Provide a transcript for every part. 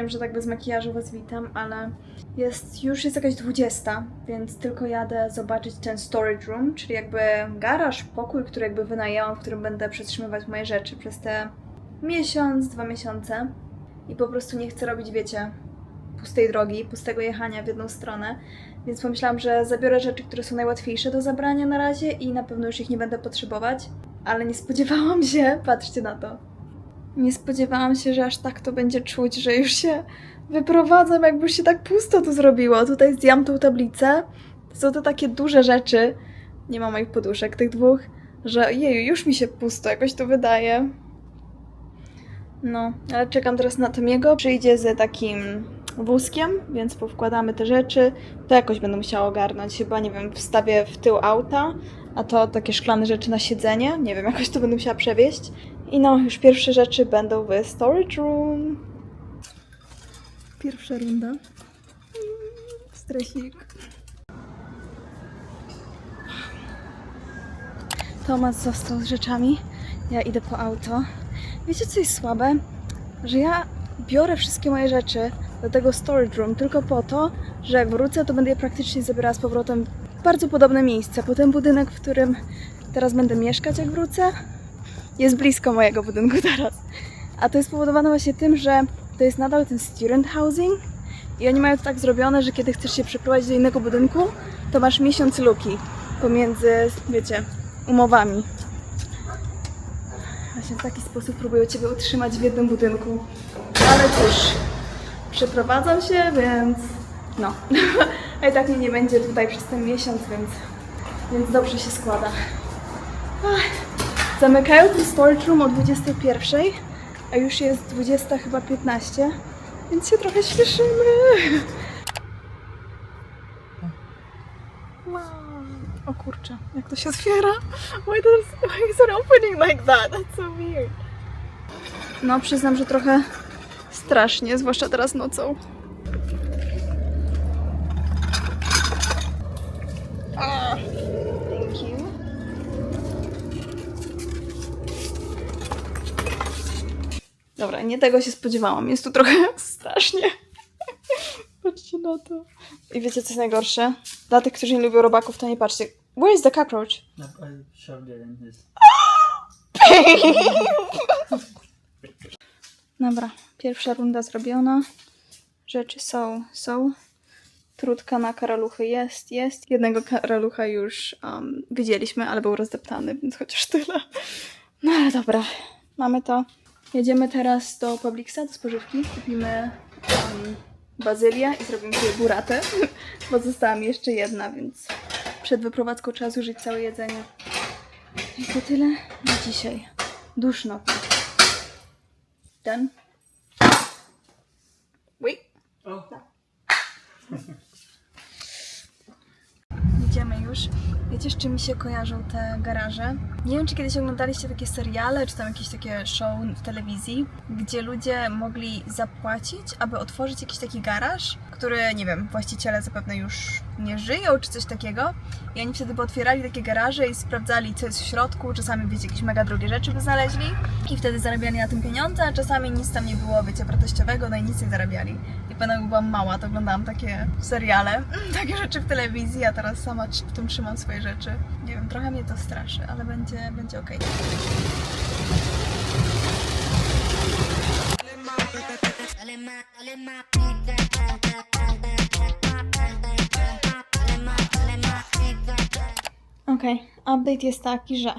Wiem, że tak bez makijażu Was witam, ale jest już jest jakaś 20, więc tylko jadę zobaczyć ten storage room, czyli jakby garaż, pokój, który jakby wynajęłam, w którym będę przetrzymywać moje rzeczy przez te miesiąc, dwa miesiące. I po prostu nie chcę robić, wiecie, pustej drogi, pustego jechania w jedną stronę. Więc pomyślałam, że zabiorę rzeczy, które są najłatwiejsze do zabrania na razie i na pewno już ich nie będę potrzebować. Ale nie spodziewałam się, patrzcie na to. Nie spodziewałam się, że aż tak to będzie czuć, że już się wyprowadzam, jakby się tak pusto tu zrobiło. Tutaj zdjęłam tą tablicę. Są to takie duże rzeczy. Nie ma moich poduszek, tych dwóch, że jeju, już mi się pusto jakoś to wydaje. No, ale czekam teraz na Tomiego. Przyjdzie z takim wózkiem, więc powkładamy te rzeczy. To jakoś będę musiała ogarnąć. Chyba, nie wiem, wstawię w tył auta, a to takie szklane rzeczy na siedzenie. Nie wiem, jakoś to będę musiała przewieźć. I no, już pierwsze rzeczy będą w storage room. Pierwsza runda. Mm, Stresik. Tomasz został z rzeczami. Ja idę po auto. Wiecie, co jest słabe? Że ja biorę wszystkie moje rzeczy do tego storage room tylko po to, że jak wrócę, to będę je praktycznie zabierała z powrotem w bardzo podobne miejsce. Bo ten budynek, w którym teraz będę mieszkać, jak wrócę, jest blisko mojego budynku teraz. A to jest spowodowane właśnie tym, że to jest nadal ten student housing i oni mają to tak zrobione, że kiedy chcesz się przeprowadzić do innego budynku, to masz miesiąc luki pomiędzy, wiecie, umowami. Właśnie w taki sposób próbują Ciebie utrzymać w jednym budynku. Ale cóż, przeprowadzam się, więc no. A i tak mnie nie będzie tutaj przez ten miesiąc, więc, więc dobrze się składa. Ach. Zamykają ten storage room o 21, a już jest 20 chyba 15, więc się trochę śpieszymy. Wow. O kurczę, jak to się otwiera? Why, does, why is it opening like that? That's so weird. No, przyznam, że trochę strasznie, zwłaszcza teraz nocą. Ah, thank you. Dobra, nie tego się spodziewałam. Jest tu trochę strasznie. Patrzcie na to. I wiecie, co jest najgorsze? Dla tych, którzy nie lubią robaków, to nie patrzcie. Where is the cockroach? I shoved it in his. Dobra, pierwsza runda zrobiona. Rzeczy są, są. Trudka na karaluchy jest, jest. Jednego karalucha już um, widzieliśmy, ale był rozdeptany, więc chociaż tyle. No ale dobra, mamy to. Jedziemy teraz do Publixa, do spożywki. Kupimy um, bazylię i zrobimy sobie buratę, bo została mi jeszcze jedna, więc przed wyprowadzką trzeba zużyć całe jedzenie. I to tyle na dzisiaj. Duszno. Done. Wait. Oh. Idziemy już. Wiecie, z czym mi się kojarzą te garaże? Nie wiem, czy kiedyś oglądaliście takie seriale, czy tam jakieś takie show w telewizji, gdzie ludzie mogli zapłacić, aby otworzyć jakiś taki garaż, który, nie wiem, właściciele zapewne już nie żyją, czy coś takiego. I oni wtedy by otwierali takie garaże i sprawdzali, co jest w środku. Czasami, wiecie, jakieś mega drogie rzeczy by znaleźli i wtedy zarabiali na tym pieniądze, a czasami nic tam nie było, wiecie, wartościowego, no i nic nie zarabiali. I pamiętam, byłam mała, to oglądałam takie seriale, takie rzeczy w telewizji, a teraz sama w tym trzymam swoje rzeczy. Nie wiem, trochę mnie to straszy, ale będzie, będzie okej. Okej, update jest taki, że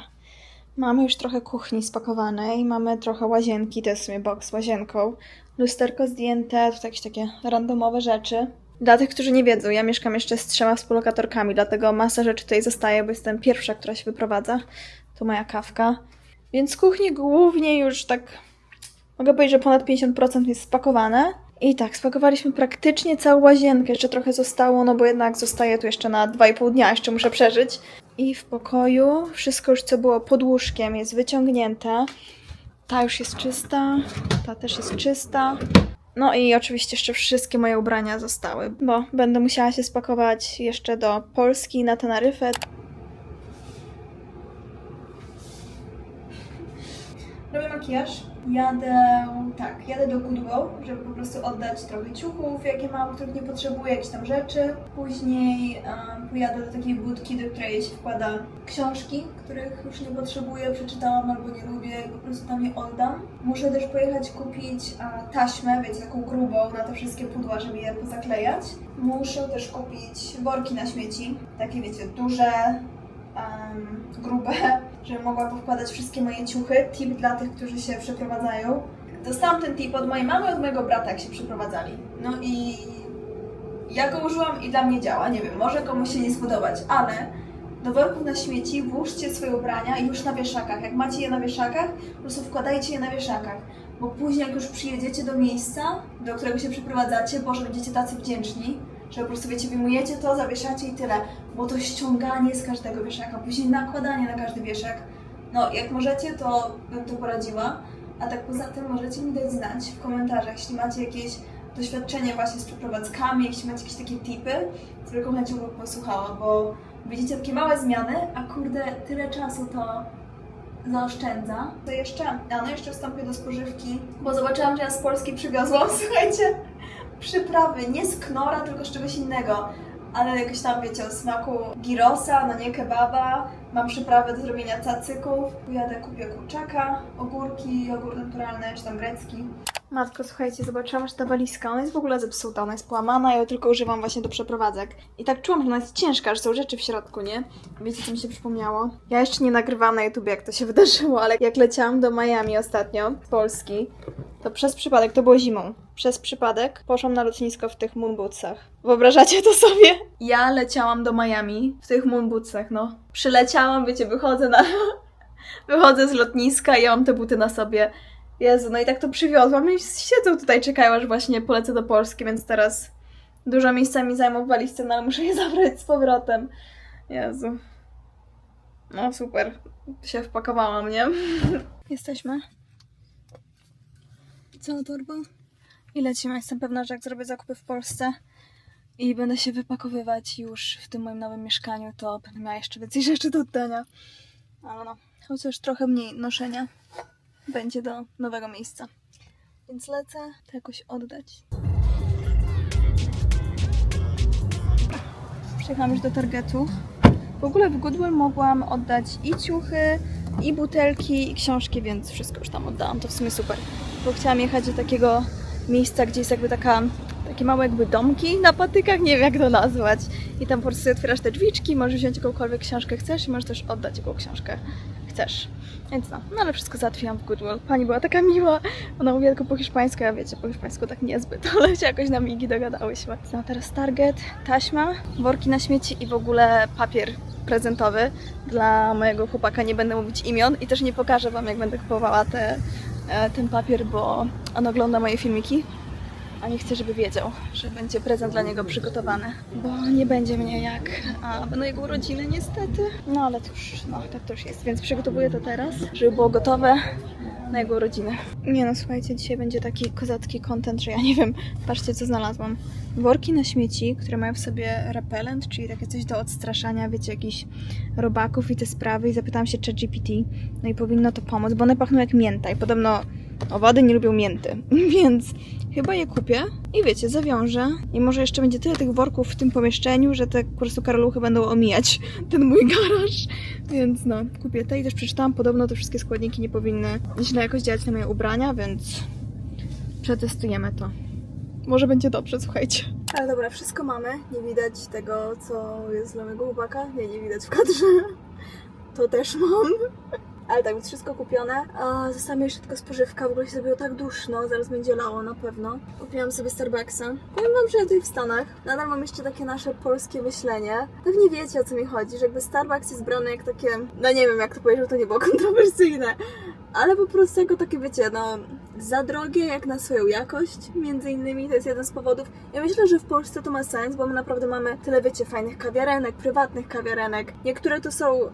mamy już trochę kuchni spakowanej, mamy trochę łazienki, to jest w sumie box z łazienką, lusterko zdjęte, to jakieś takie randomowe rzeczy. Dla tych, którzy nie wiedzą, ja mieszkam jeszcze z trzema współlokatorkami, dlatego masa rzeczy tutaj zostaje, bo jestem pierwsza, która się wyprowadza. To moja kawka. Więc kuchni głównie już tak mogę powiedzieć, że ponad 50% jest spakowane. I tak, spakowaliśmy praktycznie całą łazienkę, jeszcze trochę zostało, no bo jednak zostaje tu jeszcze na 2,5 dnia, jeszcze muszę przeżyć. I w pokoju wszystko już co było pod łóżkiem jest wyciągnięte. Ta już jest czysta, ta też jest czysta. No i oczywiście jeszcze wszystkie moje ubrania zostały, bo będę musiała się spakować jeszcze do Polski na Teneryfę. robię makijaż. Jadę, tak, jadę do Goodwill, żeby po prostu oddać trochę ciuchów, jakie mam, których nie potrzebuję, jakieś tam rzeczy. Później em, pojadę do takiej budki, do której się wkłada książki, których już nie potrzebuję, przeczytałam albo nie lubię po prostu tam je oddam. Muszę też pojechać kupić taśmę, wiecie, taką grubą na te wszystkie pudła, żeby je pozaklejać. Muszę też kupić worki na śmieci, takie wiecie, duże, em, grube, żebym mogła powkładać wszystkie moje ciuchy. Tip dla tych, którzy się przeprowadzają. Dostałam ten tip od mojej mamy i od mojego brata, jak się przeprowadzali. No i ja go użyłam i dla mnie działa. Nie wiem, może komuś się nie spodobać, ale do worków na śmieci włóżcie swoje ubrania już na wieszakach. Jak macie je na wieszakach, po prostu wkładajcie je na wieszakach. Bo później, jak już przyjedziecie do miejsca, do którego się przeprowadzacie, Boże, będziecie tacy wdzięczni, że po prostu wiecie, wyjmujecie to, zawieszacie i tyle. Bo to ściąganie z każdego wieszaka, później nakładanie na każdy wieszak. No, jak możecie, to bym to poradziła. A tak poza tym możecie mi dać znać w komentarzach, jeśli macie jakieś doświadczenie właśnie z przeprowadzkami, jeśli macie jakieś takie tipy, z wielką chęcią bym posłuchała, bo widzicie takie małe zmiany, a kurde, tyle czasu to zaoszczędza. To jeszcze, a no jeszcze wstąpię do spożywki, bo zobaczyłam, że ja z Polski przywiozłam, słuchajcie, przyprawy, nie z knora, tylko z czegoś innego. Ale jakoś tam, wiecie, o smaku girosa, no nie kebaba. Mam przyprawy do zrobienia cacyków. Pojadę, kupię kurczaka, ogórki, jogurt naturalny, czy tam grecki. Matko, słuchajcie, zobaczyłam, że ta walizka, ona jest w ogóle zepsuta, ona jest połamana, ja ją tylko używam właśnie do przeprowadzek. I tak czułam, że ona jest ciężka, że są rzeczy w środku, nie? Wiecie, co mi się przypomniało? Ja jeszcze nie nagrywałam na YouTubie, jak to się wydarzyło, ale jak leciałam do Miami ostatnio, z Polski, to przez przypadek, to było zimą, przez przypadek poszłam na lotnisko w tych moonbootsach. Wyobrażacie to sobie? Ja leciałam do Miami w tych moonbootsach, no. Przyleciałam, wiecie, wychodzę na... Wychodzę z lotniska i ja mam te buty na sobie. Jezu, no i tak to przywiozłam i siedzą tutaj, czekają aż właśnie polecę do Polski, więc teraz dużo miejsca mi zajmą no ale muszę je zabrać z powrotem. Jezu. No super, się wpakowałam, nie? Jesteśmy. Cała torba. I lecimy. Jestem pewna, że jak zrobię zakupy w Polsce i będę się wypakowywać już w tym moim nowym mieszkaniu, to będę miała jeszcze więcej rzeczy do oddania. Ale no, chociaż trochę mniej noszenia będzie do nowego miejsca. Więc lecę to jakoś oddać. Przyjechałam już do Targetu. W ogóle w Goodwill mogłam oddać i ciuchy, i butelki, i książki, więc wszystko już tam oddałam. To w sumie super. Bo chciałam jechać do takiego miejsca, gdzie jest jakby taka, takie małe jakby domki na patykach, nie wiem jak to nazwać. I tam po prostu otwierasz te drzwiczki, możesz wziąć jakąkolwiek książkę chcesz i możesz też oddać jaką książkę chcesz. Więc no, no ale wszystko załatwiłam w Goodwill. Pani była taka miła, ona mówiła tylko po hiszpańsku, ja wiecie, po hiszpańsku tak niezbyt, ale się jakoś na migi dogadałyśmy. No teraz Target, taśma, worki na śmieci i w ogóle papier prezentowy dla mojego chłopaka. Nie będę mówić imion i też nie pokażę Wam, jak będę kupowała te, e, ten papier, bo on ogląda moje filmiki, a nie chcę, żeby wiedział, że będzie prezent dla niego przygotowany, bo nie będzie mnie jak a będą jego urodziny niestety. No ale już, no tak to już jest, więc przygotowuję to teraz, żeby było gotowe na jego urodziny. Nie no, słuchajcie, dzisiaj będzie taki kozacki content, że ja nie wiem, patrzcie co znalazłam. Worki na śmieci, które mają w sobie repellent, czyli takie coś do odstraszania, wiecie, jakichś robaków i te sprawy i zapytałam się ChatGPT, no i powinno to pomóc, bo one pachną jak mięta i podobno owady nie lubią mięty, więc chyba je kupię i wiecie, zawiążę i może jeszcze będzie tyle tych worków w tym pomieszczeniu, że te po prostu karoluchy będą omijać ten mój garaż, więc no, kupię te i też przeczytałam, podobno te wszystkie składniki nie powinny źle jakoś działać na moje ubrania, więc przetestujemy to. Może będzie dobrze, słuchajcie. Ale dobra, wszystko mamy. Nie widać tego, co jest dla mojego chłopaka. Nie, nie widać w kadrze. To też mam. Ale tak, więc wszystko kupione. A została jeszcze tylko spożywka. W ogóle się zrobiło tak duszno, zaraz będzie lało na pewno. Kupiłam sobie Starbucksa. Powiem wam, że ja tutaj w Stanach nadal mam jeszcze takie nasze polskie myślenie. Pewnie wiecie o co mi chodzi, że jakby Starbucks jest brany jak takie... No nie wiem jak to powiedzieć, żeby to nie było kontrowersyjne. Ale po prostu jako takie, wiecie, no za drogie jak na swoją jakość, między innymi to jest jeden z powodów. Ja myślę, że w Polsce to ma sens, bo my naprawdę mamy tyle, wiecie, fajnych kawiarenek, prywatnych kawiarenek. Niektóre to są um,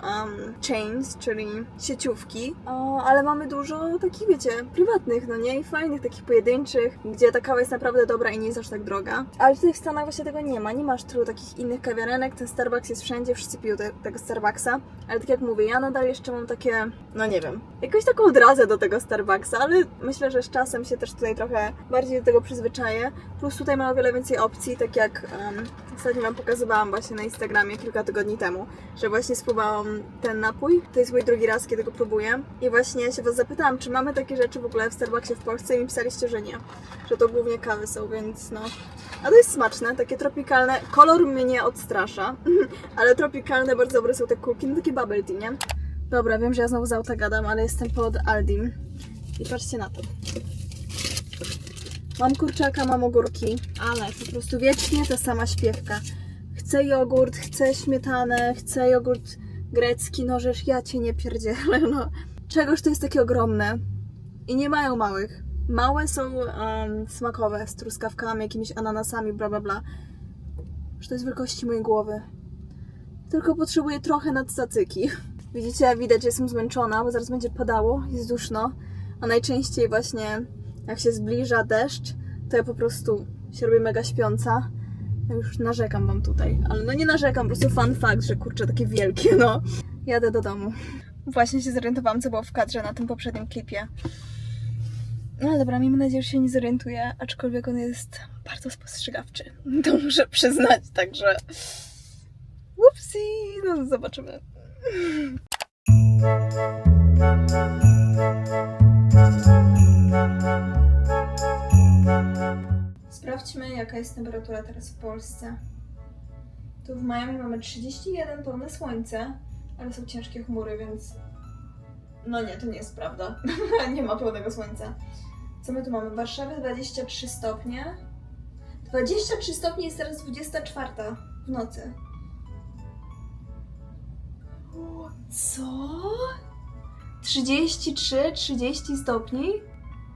chains, czyli sieciówki, o, ale mamy dużo takich, wiecie, prywatnych, no nie? I fajnych, takich pojedynczych, gdzie ta kawa jest naprawdę dobra i nie jest aż tak droga. Ale tutaj w Stanach właśnie tego nie ma, nie masz tylu takich innych kawiarenek, ten Starbucks jest wszędzie, wszyscy piją te, tego Starbucksa, ale tak jak mówię, ja nadal jeszcze mam takie, no nie wiem, jakąś taką odrazę do tego Starbucksa, ale myślę, że z czasem się też tutaj trochę bardziej do tego przyzwyczaję. Plus tutaj ma o wiele więcej opcji, tak jak um, ostatnio Wam pokazywałam właśnie na Instagramie kilka tygodni temu, że właśnie spróbowałam ten napój. To jest mój drugi raz, kiedy go próbuję. I właśnie się Was zapytałam, czy mamy takie rzeczy w ogóle w Starbucksie w Polsce i mi pisaliście, że nie. Że to głównie kawy są, więc no... A to jest smaczne, takie tropikalne. Kolor mnie nie odstrasza, ale tropikalne, bardzo dobre są te kulki, no takie bubble tea, nie? Dobra, wiem, że ja znowu z auta gadam, ale jestem pod Aldim. I patrzcie na to. Mam kurczaka, mam ogórki, ale po prostu wiecznie ta sama śpiewka. Chcę jogurt, chcę śmietanę, chcę jogurt grecki, no żeż ja cię nie pierdzielę, no. Czegoż to jest takie ogromne. I nie mają małych. Małe są em, smakowe, z truskawkami, jakimiś ananasami, bla bla bla. Że to jest wielkości mojej głowy. Tylko potrzebuję trochę nadstacyki. Widzicie, widać, że jestem zmęczona, bo zaraz będzie padało, jest duszno. A najczęściej właśnie jak się zbliża deszcz, to ja po prostu się robię mega śpiąca. Ja już narzekam wam tutaj, ale no nie narzekam, po prostu fun fact, że kurczę, takie wielkie, no. Jadę do domu. Właśnie się zorientowałam, co było w kadrze na tym poprzednim klipie. No dobra, miejmy nadzieję, że się nie zorientuję, aczkolwiek on jest bardzo spostrzegawczy. To muszę przyznać, także... Upsi, no zobaczymy. Sprawdźmy, jaka jest temperatura teraz w Polsce. Tu w Miami mamy 31, pełne słońce, ale są ciężkie chmury, więc. No nie, to nie jest prawda. nie ma pełnego słońca. Co my tu mamy? W Warszawie 23 stopnie. 23 stopnie jest teraz 24 w nocy. Co? 33, 30 stopni?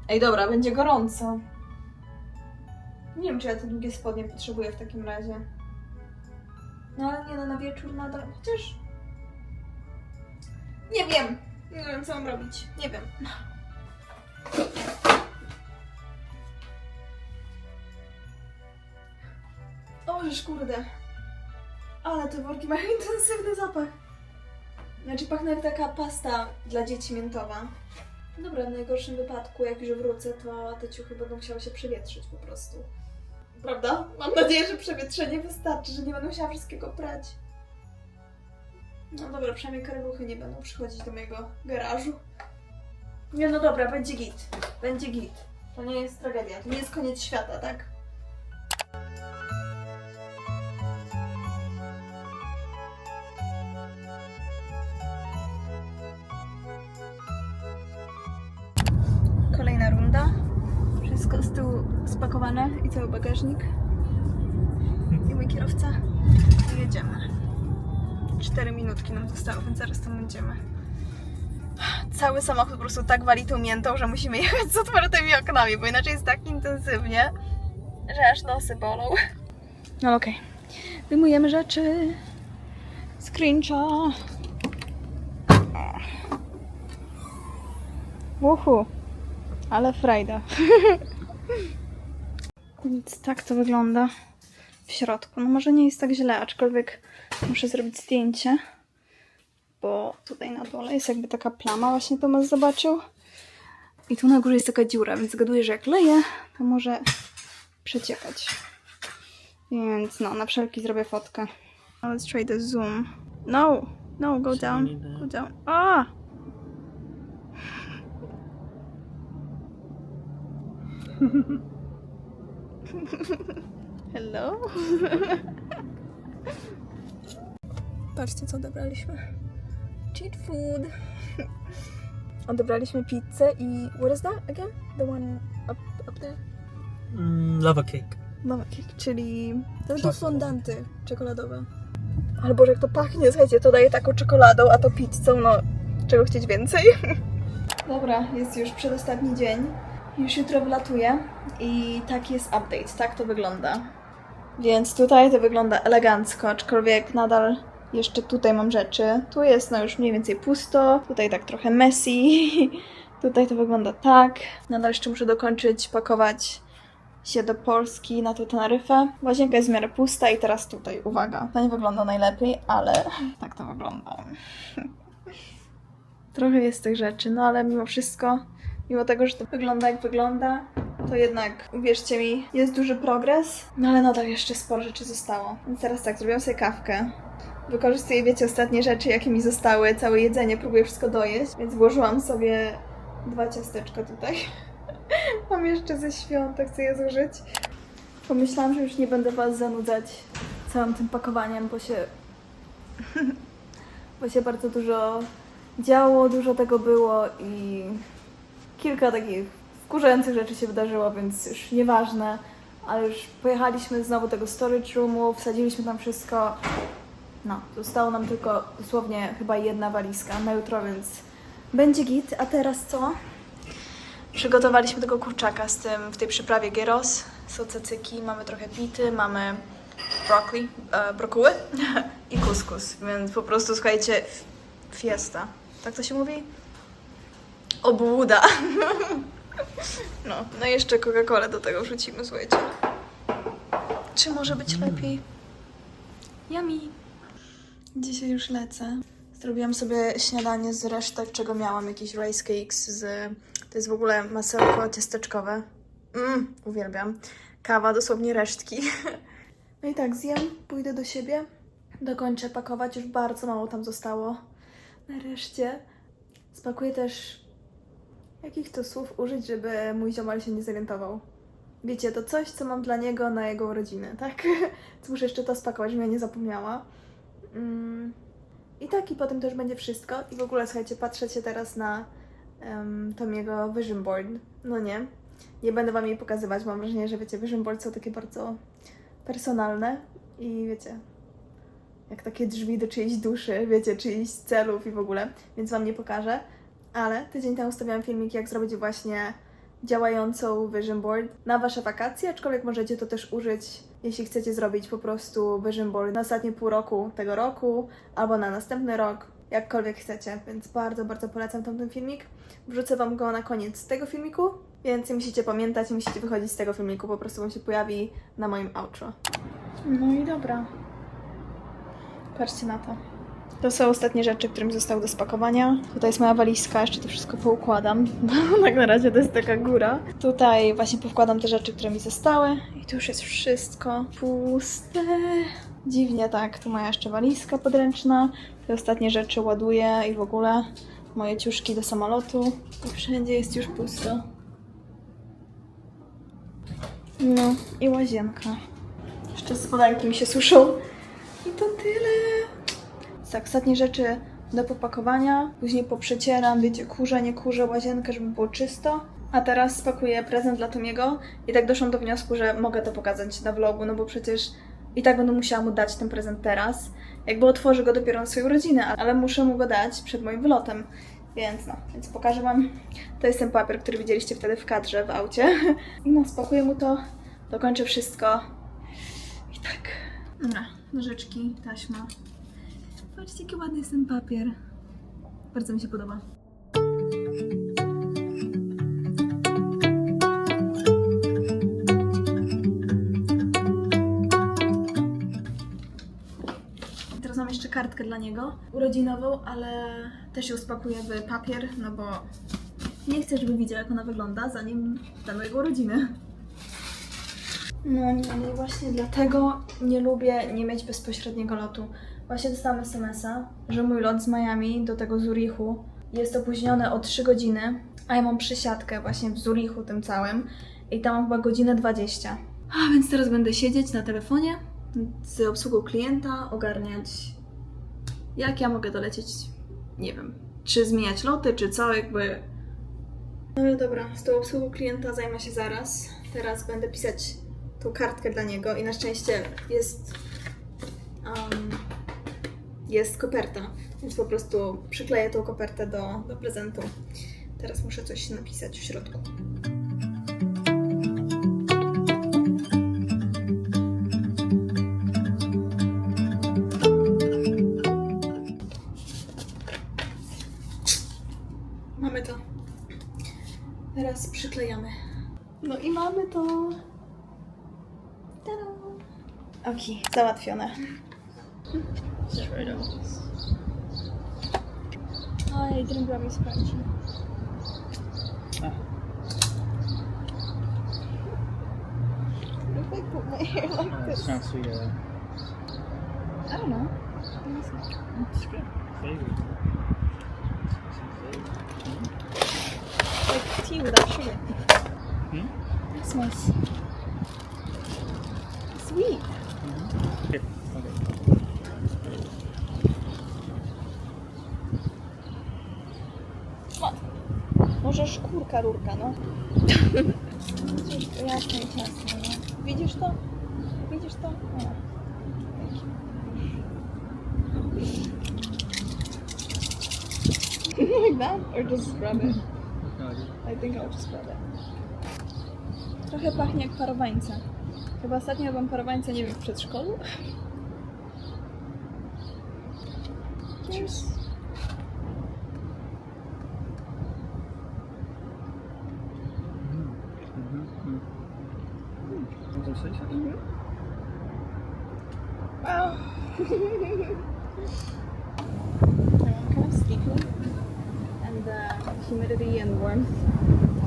Ej, dobra, będzie gorąco. Nie wiem, czy ja te długie spodnie potrzebuję w takim razie. No ale nie no, na wieczór nadal. Chociaż. Nie wiem. Nie wiem, co mam robić. Nie wiem. O, żeż kurde. Ale te worki mają intensywny zapach. Znaczy pachnie jak taka pasta dla dzieci miętowa. Dobra, w najgorszym wypadku, jak już wrócę, to te ciuchy będą chciały się przewietrzyć po prostu. Prawda? Mam nadzieję, że przewietrzenie wystarczy, że nie będę musiała wszystkiego prać. No dobra, przynajmniej karaluchy nie będą przychodzić do mojego garażu. Nie, no dobra, będzie git. Będzie git. To nie jest tragedia, to nie jest koniec świata, tak? Spakowane i cały bagażnik. I mój kierowca. I jedziemy. Cztery minutki nam zostało, więc zaraz tam będziemy. Cały samochód po prostu tak wali tą miętą, że musimy jechać z otwartymi oknami, bo inaczej jest tak intensywnie, że aż nosy bolą. No okej. Wyjmujemy rzeczy. Screencha. Uhu. Ale frajda. Więc tak to wygląda w środku. No może nie jest tak źle, aczkolwiek muszę zrobić zdjęcie, bo tutaj na dole jest jakby taka plama, właśnie Tomasz zobaczył. I tu na górze jest taka dziura, więc zgaduję, że jak leję, to może przeciekać. Więc no, na wszelki zrobię fotkę. Let's try the zoom. No, no, go down, go down. Ah! Hello? Patrzcie, co odebraliśmy. Cheat food. Odebraliśmy pizzę i... What is that again? The one up, up there? Mm, lava cake. Mama cake, czyli... To są fondanty czekoladowe. Ale Boże, jak to pachnie, słuchajcie, to daje taką czekoladą, a to pizzą, no... Czego chcieć więcej? Dobra, jest już przedostatni dzień. Już jutro wylatuję i taki jest update, tak to wygląda. Więc tutaj to wygląda elegancko, aczkolwiek nadal jeszcze tutaj mam rzeczy. Tu jest no już mniej więcej pusto, tutaj tak trochę messy. Tutaj to wygląda tak. Nadal jeszcze muszę dokończyć pakować się do Polski na tą Teneryfę. Łazienka jest w miarę pusta i teraz tutaj, uwaga, to nie wygląda najlepiej, ale tak to wygląda. Trochę jest tych rzeczy, no ale mimo wszystko, mimo tego, że to wygląda jak wygląda, to jednak, uwierzcie mi, jest duży progres, no ale nadal jeszcze sporo rzeczy zostało. Więc teraz tak, zrobiłam sobie kawkę. Wykorzystuję, wiecie, ostatnie rzeczy, jakie mi zostały, całe jedzenie, próbuję wszystko dojeść, więc włożyłam sobie dwa ciasteczka tutaj. Mam jeszcze ze świąt, tak chcę je zużyć. Pomyślałam, że już nie będę Was zanudzać całym tym pakowaniem, bo się... bo się bardzo dużo działo, dużo tego było i kilka takich wkurzających rzeczy się wydarzyło, więc już nieważne. Ale już pojechaliśmy znowu do tego storage roomu, wsadziliśmy tam wszystko. No, zostało nam tylko dosłownie chyba jedna walizka na jutro, więc będzie git. A teraz co? Przygotowaliśmy tego kurczaka z tym w tej przyprawie gyros. Są cacyki, mamy trochę pity, mamy broccoli, e, brokuły i kuskus, więc po prostu słuchajcie, fiesta. Tak to się mówi? Obłuda. No, no i jeszcze Coca-Colę do tego wrzucimy, słuchajcie. Czy może być lepiej? Yummy. Dzisiaj już lecę. Zrobiłam sobie śniadanie z resztek, czego miałam. Jakieś rice cakes z... To jest w ogóle masełko ciasteczkowe. Mmm, uwielbiam. Kawa, dosłownie resztki. No i tak, zjem, pójdę do siebie. Dokończę pakować, już bardzo mało tam zostało. Nareszcie. Spakuję też... Jakich to słów użyć, żeby mój ziomal się nie zorientował? Wiecie, to coś, co mam dla niego na jego urodziny, tak? Muszę jeszcze to spakować, żebym ja nie zapomniała. Mm. I tak, i potem to już będzie wszystko. I w ogóle, słuchajcie, patrzę się teraz na um, tą jego vision board. No nie, nie będę wam jej pokazywać. Mam wrażenie, że wiecie, vision board są takie bardzo personalne i wiecie, jak takie drzwi do czyjejś duszy, wiecie, czyichś celów i w ogóle, więc wam nie pokażę. Ale tydzień temu ustawiałam filmik, jak zrobić właśnie działającą vision board na wasze wakacje, aczkolwiek możecie to też użyć, jeśli chcecie zrobić po prostu vision board na ostatnie pół roku tego roku, albo na następny rok, jakkolwiek chcecie, więc bardzo, bardzo polecam tamten filmik. Wrzucę wam go na koniec tego filmiku, więc musicie pamiętać, musicie wychodzić z tego filmiku, po prostu on się pojawi na moim outro. No i dobra. Patrzcie na to. To są ostatnie rzeczy, które mi zostały do spakowania. Tutaj jest moja walizka, jeszcze to wszystko poukładam, bo tak na razie to jest taka góra. Tutaj właśnie powkładam te rzeczy, które mi zostały. I tu już jest wszystko puste. Dziwnie tak, tu moja jeszcze walizka podręczna. Te ostatnie rzeczy ładuję i w ogóle moje ciuszki do samolotu. I wszędzie jest już pusto. No i łazienka. Jeszcze spodanki mi się suszą. I to tyle. Tak, ostatnie rzeczy do popakowania. Później poprzecieram, wiecie, kurzę, nie kurzę łazienkę, żeby było czysto. A teraz spakuję prezent dla Tomiego i tak doszłam do wniosku, że mogę to pokazać na vlogu, no bo przecież i tak będę musiała mu dać ten prezent teraz. Jakby otworzę go dopiero na swoje urodziny, ale muszę mu go dać przed moim wylotem. Więc no, więc pokażę Wam. To jest ten papier, który widzieliście wtedy w kadrze w aucie. I no, spakuję mu to, dokończę wszystko. I tak. Dobra, nożyczki, taśma. Patrzcie, jaki ładny jest ten papier. Bardzo mi się podoba. Teraz mam jeszcze kartkę dla niego, urodzinową, ale też ją spakuję w papier, no bo nie chcę, żeby widział, jak ona wygląda, zanim damy jego urodziny. No nie, no i właśnie dlatego nie lubię nie mieć bezpośredniego lotu. Właśnie dostałam SMS-a, że mój lot z Miami do tego Zurichu jest opóźniony o 3 godziny, a ja mam przesiadkę właśnie w Zurichu tym całym i tam mam chyba godzinę 20. A więc teraz będę siedzieć na telefonie z obsługą klienta, ogarniać jak ja mogę dolecieć, nie wiem, czy zmieniać loty, czy co, jakby... No dobra, z tą obsługą klienta zajmę się zaraz. Teraz będę pisać tą kartkę dla niego i na szczęście jest um, jest koperta, więc po prostu przykleję tą kopertę do, do prezentu. Teraz muszę coś napisać w środku. Mamy to. Teraz przyklejamy. No i mamy to. Tada! Ok, załatwione. Straight up. Oj, didn't grab me scratchy. Ah. If I put my hair like Oh, this. it's not sweet at all. I don't know. It's good. Favorite. Like tea without sugar. Hmm? That smells sweet. Here. Okay. Może szkórka rurka, no. Jasne i ciasne, no. Widzisz to? Widzisz to? Nie. like that? Or just grab it? No. I think I'll just grab it. Trochę pachnie jak parowańca. Chyba ostatnio jadłam parowańca, nie wiem, w przedszkolu. Cheers. Mm-hmm. Mm. Was I say something? Wow. I'm kind of sleepy, and the humidity and warmth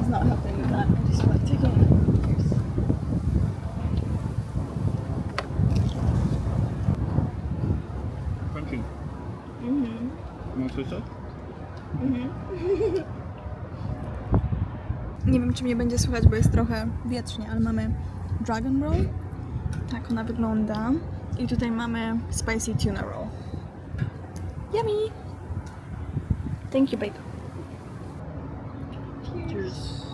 is not helping with that. I just feel like taking a Cheers. Crunchy. Mhm. Want to Nie wiem, czy mnie będzie słychać, bo jest trochę wietrznie, ale mamy Dragon Roll. Tak ona wygląda. I tutaj mamy Spicy Tuna Roll. Yummy! Thank you, babe. Cheers.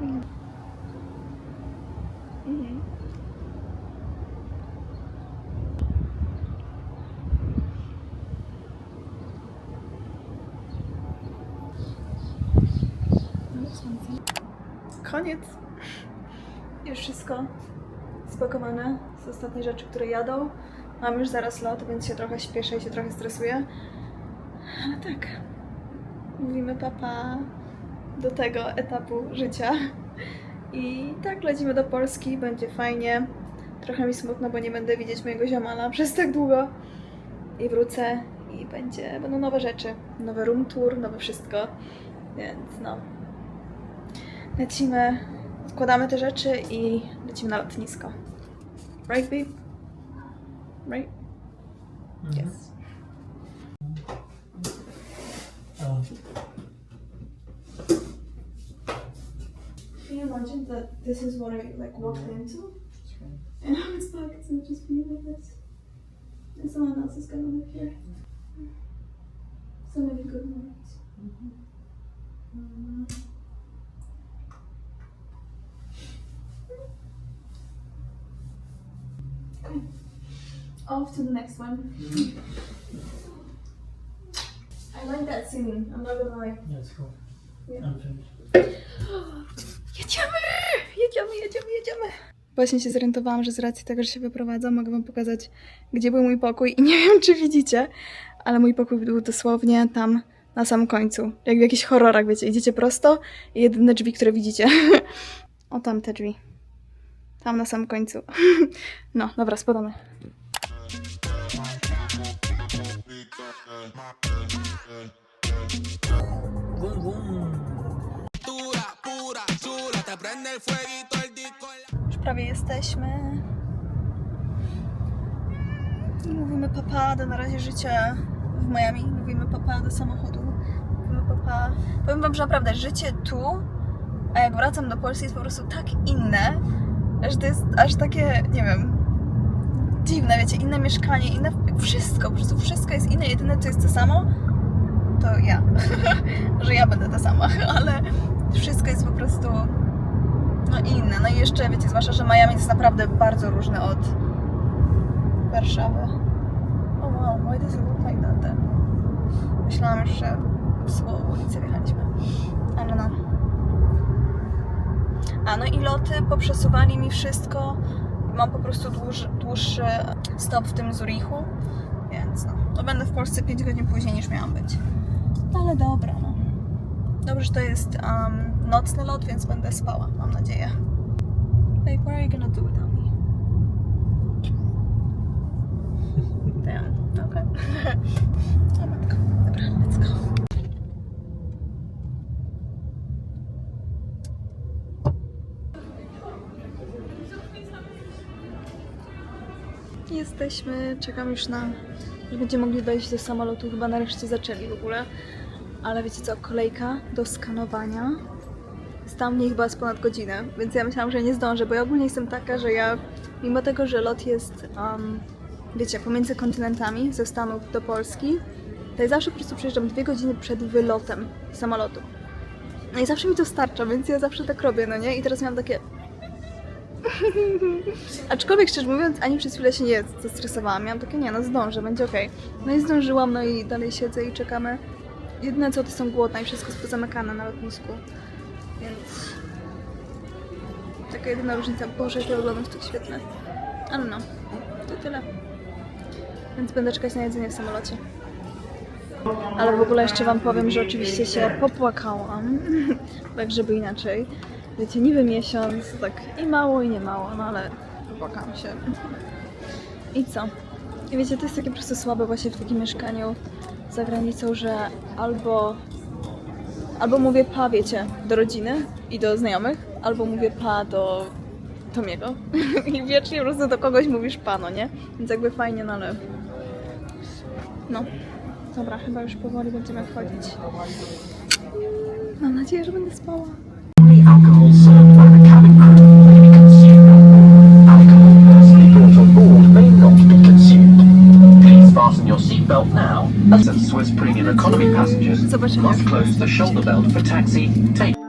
Mhm. Koniec. Już wszystko spakowane z ostatnie rzeczy, które jadą. Mam już zaraz lot, więc się trochę śpieszę i się trochę stresuję. Ale tak. Mówimy papa do tego etapu życia. I tak lecimy do Polski, będzie fajnie. Trochę mi smutno, bo nie będę widzieć mojego ziomala przez tak długo. I wrócę i będzie, będą nowe rzeczy. Nowy room tour, nowe wszystko. Więc no. Lecimy, składamy te rzeczy i lecimy na lotnisko. Right, babe? Right? Yes. Um, Can you imagine that this is what I like walked into? And now it's back to just be like this. And someone else is gonna live here. So many good moments. Okay. Off to the next one. I like that singing, I'm not gonna lie. yeah, it's cool. Yeah. I'm finished. Jedziemy! Jedziemy, jedziemy, jedziemy! Właśnie się zorientowałam, że z racji tego, że się wyprowadzam, mogę wam pokazać, gdzie był mój pokój i nie wiem, czy widzicie, ale mój pokój był dosłownie tam na samym końcu. Jak w jakichś horrorach, wiecie, idziecie prosto i jedyne drzwi, które widzicie. o, tam te drzwi. Tam na samym końcu. no, dobra, spadamy. Już prawie jesteśmy. Mówimy papa do na razie życia w Miami. Mówimy papa do samochodu. Mówimy papa. Powiem wam, że naprawdę życie tu, a jak wracam do Polski jest po prostu tak inne, że to jest aż takie, nie wiem, dziwne, wiecie, inne mieszkanie, inne wszystko, po prostu wszystko jest inne. Jedyne co jest to samo, to ja. że ja będę ta sama, ale wszystko jest po prostu no inne. No i jeszcze, wiecie, zwłaszcza, że Miami jest naprawdę bardzo różne od Warszawy. Oh wow, why does it look like that? Myślałam już, że w ulicę wjechaliśmy. Ale no. A no i loty poprzesuwali mi wszystko. Mam po prostu dłuż, dłuższy stop w tym Zurichu, Więc no, to będę w Polsce 5 godzin później niż miałam być. Ale dobra, no. Dobrze, że to jest um, nocny lot, więc będę spała, mam nadzieję. Like, what are you gonna do without me? Damn, okay. o dobra, let's go. Jesteśmy, czekam już na, że będziemy mogli dojść do samolotu, chyba nareszcie zaczęli w ogóle. Ale wiecie co, kolejka do skanowania stała mnie chyba z ponad godzinę, więc ja myślałam, że nie zdążę, bo ja ogólnie jestem taka, że ja, mimo tego, że lot jest, um, wiecie, pomiędzy kontynentami, ze Stanów do Polski, to ja zawsze po prostu przyjeżdżam dwie godziny przed wylotem samolotu. No i zawsze mi to starcza, więc ja zawsze tak robię, no nie? I teraz miałam takie... Aczkolwiek szczerze mówiąc, ani przez chwilę się nie zestresowałam. Miałam takie, nie no zdążę, będzie okej. No i zdążyłam, no i dalej siedzę i czekamy. Jedyne co, to są głodna i wszystko jest pozamykane na lotnisku. Więc... Taka jedyna różnica. Boże, jak ja wyglądam tak świetne. Ale no, to tyle. Więc będę czekać na jedzenie w samolocie. Ale w ogóle jeszcze wam powiem, że oczywiście się popłakałam. tak, żeby inaczej. Wiecie, niby miesiąc, tak i mało, i nie mało, no ale popłakałam się. I co? I wiecie, to jest takie po prostu słabe właśnie w takim mieszkaniu za granicą, że albo albo mówię pa, wiecie, do rodziny i do znajomych, albo mówię pa do Tomiego. I wiecznie po prostu do kogoś mówisz pa, no nie? Więc jakby fajnie, no ale... No. Dobra, chyba już powoli będziemy wchodzić. Mam nadzieję, że będę spała. Economy passengers must close the shoulder belt for taxi, take